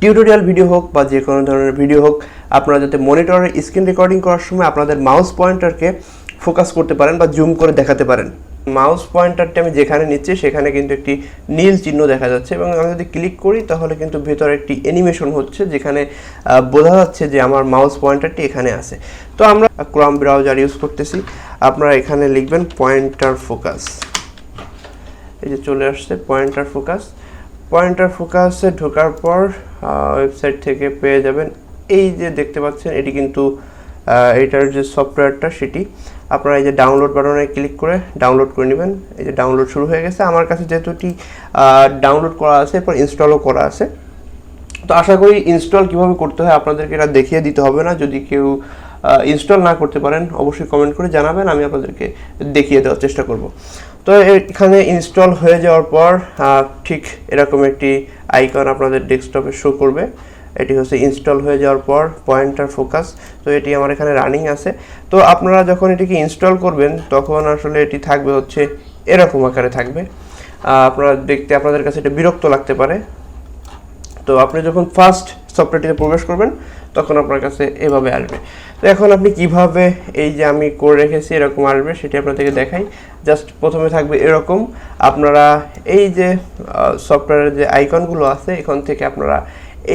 Tutorial video হোক বা যে কোনো ধরনের ভিডিও হোক, আপনারা যাতে মনিটরের স্ক্রিন রেকর্ডিং করার সময় আপনাদের মাউস পয়েন্টারকে ফোকাস করতে পারেন বা জুম করে দেখাতে পারেন। মাউস পয়েন্টারটি আমি যেখানে নিচ্ছি, সেখানে কিন্তু একটি নীল চিহ্ন দেখা যাচ্ছে এবং আমি যদি ক্লিক করি, তাহলে কিন্তু ভেতরে একটি অ্যানিমেশন হচ্ছে যেখানে বোঝা যাচ্ছে যে আমার মাউস পয়েন্টারটি এখানে আছে। তো আমরা ক্রম ব্রাউজার ইউজ করতেছি। আপনারা এখানে লিখবেন পয়েন্টার ফোকাস এই যে চলে আসছে পয়েন্টার ফোকাস পয়েন্টার ফোকাসে ঢোকার পর ওয়েবসাইট থেকে পেয়ে যাবেন। এই যে দেখতে পাচ্ছেন, এটি কিন্তু এটার যে সফটওয়্যারটা, সেটি আপনারা এই যে ডাউনলোড বাটনে ক্লিক করে ডাউনলোড করে নেবেন। এই যে ডাউনলোড শুরু হয়ে গেছে। আমার কাছে যেহেতু এটি ডাউনলোড করা আছে, এরপর ইনস্টলও করা আছে। তো আশা করি ইনস্টল কীভাবে করতে হয় আপনাদেরকে এটা দেখিয়ে দিতে হবে না। যদি কেউ ইনস্টল না করতে পারেন, অবশ্যই কমেন্ট করে জানাবেন। আমি আপনাদেরকে দেখিয়ে দেওয়ার চেষ্টা করব। তো এখানে ইনস্টল হয়ে যাওয়ার পর ঠিক এরকম একটি আইকন আপনাদের ডেস্কটপে শো করবে। এটি হচ্ছে ইনস্টল হয়ে যাওয়ার পর পয়েন্টার ফোকাস তো এটি আমার এখানে রানিং আছে। তো আপনারা যখন এটিকে ইনস্টল করবেন, তখন আসলে এটি থাকবে হচ্ছে এরকম আকারে থাকবে। আপনারা দেখতে, আপনাদের কাছে এটা বিরক্ত লাগতে পারে। তো আপনি যখন ফার্স্ট সফটওয়্যারটিতে প্রবেশ করবেন তখন আপনার কাছে এভাবে আসবে। তো এখন আপনি কীভাবে এই যে আমি করে রেখেছি এরকম আসবে সেটি আপনাদেরকে দেখাই। জাস্ট প্রথমে থাকবে এরকম। আপনারা এই যে সফটওয়্যারের যে আইকনগুলো আছে, এখান থেকে আপনারা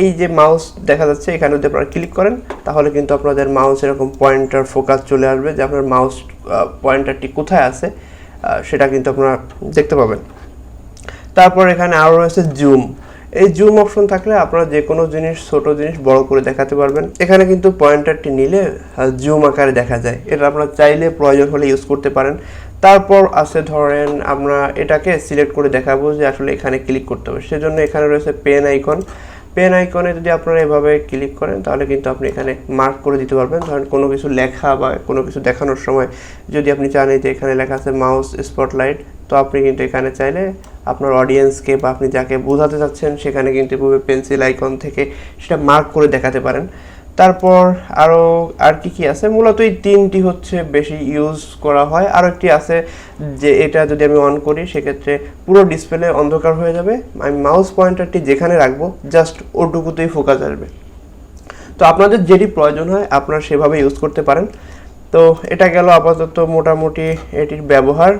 এই যে মাউস দেখা যাচ্ছে, এখানে যদি আপনারা ক্লিক করেন, তাহলে কিন্তু আপনাদের মাউস এরকম পয়েন্টার ফোকাস চলে আসবে যে আপনার মাউস পয়েন্টারটি কোথায় আছে সেটা কিন্তু আপনারা দেখতে পাবেন। তারপর এখানে আরও রয়েছে জুম। এই জুম অপশন থাকলে আপনারা যে কোনো জিনিস, ছোট জিনিস বড় করে দেখাতে পারবেন। এখানে কিন্তু পয়েন্টারটি নিলে জুম আকারে দেখা যায়। এটা আপনারা চাইলে প্রয়োজন হলে ইউজ করতে পারেন। তারপর আছে ধরেন, আমরা এটাকে সিলেক্ট করে দেখাবো যে আসলে এখানে ক্লিক করতে হবে। সেজন্য এখানে রয়েছে পেন আইকন পেন আইকনে যদি আপনারা এভাবে ক্লিক করেন, তাহলে কিন্তু আপনি এখানে মার্ক করে দিতে পারবেন। ধরেন কোনো কিছু লেখা বা কোনো কিছু দেখানোর সময় যদি আপনি চান যে এখানে লেখা আছে মাউস স্পটলাইট তো আপনি কিন্তু এখানে চাইলে আপনার অডিয়েন্সকে বা আপনি যাকে বোঝাতে চাচ্ছেন, সেখানে কিন্তু এভাবে পেন্সিল আইকন থেকে সেটা মার্ক করে দেখাতে পারেন। তারপর আরও আর কি কি আছে? মূলত এই তিনটি হচ্ছে বেশি ইউজ করা হয়। আরও একটি আছে যে এটা যদি আমি অন করি, সেক্ষেত্রে পুরো ডিসপ্লে অন্ধকার হয়ে যাবে। আমি মাউস পয়েন্টারটি যেখানে রাখব জাস্ট ওটুকুতেই ফোকাস আসবে। তো আপনাদের যেটি প্রয়োজন হয়, আপনারা সেভাবে ইউজ করতে পারেন। তো এটা গেল আপাতত মোটামুটি এটির ব্যবহার।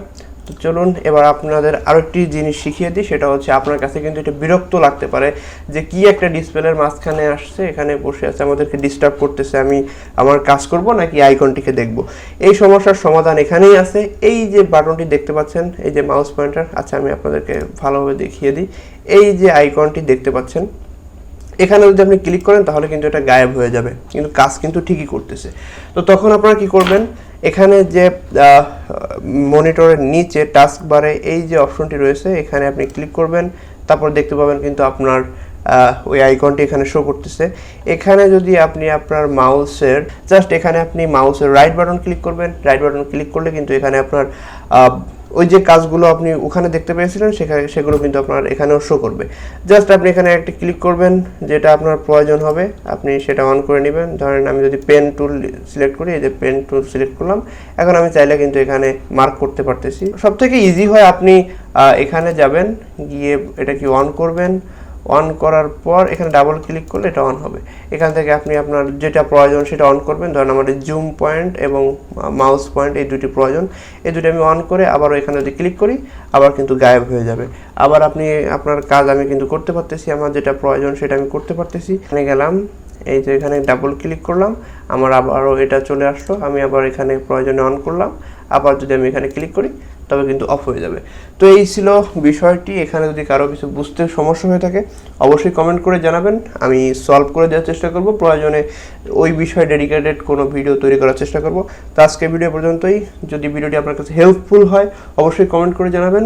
তো চলুন, এবার আপনাদের আরও একটি জিনিস শিখিয়ে দিই, সেটা হচ্ছে আপনার কাছে কিন্তু এটা বিরক্ত লাগতে পারে যে কি একটা ডিসপ্লের মাঝখানে আসছে, এখানে বসে আছে, আমাদেরকে ডিস্টার্ব করতেছে, আমি আমার কাজ করব নাকি আইকনটিকে দেখব? এই সমস্যার সমাধান এখানেই আছে। এই যে বাটনটি দেখতে পাচ্ছেন, এই যে মাউস পয়েন্টার আচ্ছা আমি আপনাদেরকে ভালোভাবে দেখিয়ে দিই। এই যে আইকনটি দেখতে পাচ্ছেন এখানে যদি আপনি ক্লিক করেন, তাহলে কিন্তু এটা গায়েব হয়ে যাবে। কিন্তু কাজ কিন্তু ঠিকই করতেছে। তো তখন আপনারা কি করবেন? এখানে যে মনিটরের নিচে টাস্ক বারে এই যে অপশনটি রয়েছে, এখানে আপনি ক্লিক করবেন। তারপর দেখতে পাবেন কিন্তু আপনার ওই আইকনটি এখানে শো করতেছে। এখানে যদি আপনি আপনার মাউসের জাস্ট এখানে আপনি মাউসের রাইট বাটন ক্লিক করবেন। রাইট বাটন ক্লিক করলে কিন্তু এখানে আপনার ওই যে কাজগুলো আপনি ওখানে দেখতে পেয়েছিলেন, সেখানে সেগুলো কিন্তু আপনার এখানেও শো করবে। জাস্ট আপনি এখানে একটা ক্লিক করবেন, যেটা আপনার প্রয়োজন হবে, আপনি সেটা অন করে নেবেন। ধরেন আমি যদি পেন টুল সিলেক্ট করি, এই যে পেন টুল সিলেক্ট করলাম, এখন আমি চাইলে কিন্তু এখানে মার্ক করতে পারতেছি। সব থেকে ইজি হয় আপনি এখানে যাবেন, গিয়ে এটা কি অন করবেন অন করার পর এখানে ডাবল ক্লিক করলে এটা অন হবে। এখান থেকে আপনি আপনার যেটা প্রয়োজন সেটা অন করবেন। ধরেন আমাদের জুম পয়েন্ট এবং মাউস পয়েন্ট এই দুটি প্রয়োজন। এই দুটি আমি অন করে আবার এখানে যদি ক্লিক করি, আবার কিন্তু গায়েব হয়ে যাবে। আবার আপনি, আপনার কাজ আমি কিন্তু করতে পারতেছি, আমার যেটা প্রয়োজন সেটা আমি করতে পারতেছি। এখানে গেলাম, এই যে এখানে ডাবল ক্লিক করলাম, আমার আবারও এটা চলে আসলো, আমি আবার এখানে প্রয়োজনে অন করলাম। আবার যদি আমি এখানে ক্লিক করি তবে কিন্তু অফ হয়ে যাবে। তো এই ছিল বিষয়টি। এখানে যদি কারও কিছু বুঝতে সমস্যা হয়ে থাকে, অবশ্যই কমেন্ট করে জানাবেন। আমি সলভ করে দেওয়ার চেষ্টা করব। প্রয়োজনে ওই বিষয়ে ডেডিকেটেড কোনো ভিডিও তৈরি করার চেষ্টা করব। তো আজকে ভিডিও পর্যন্তই। যদি ভিডিওটি আপনার কাছে হেল্পফুল হয়, অবশ্যই কমেন্ট করে জানাবেন।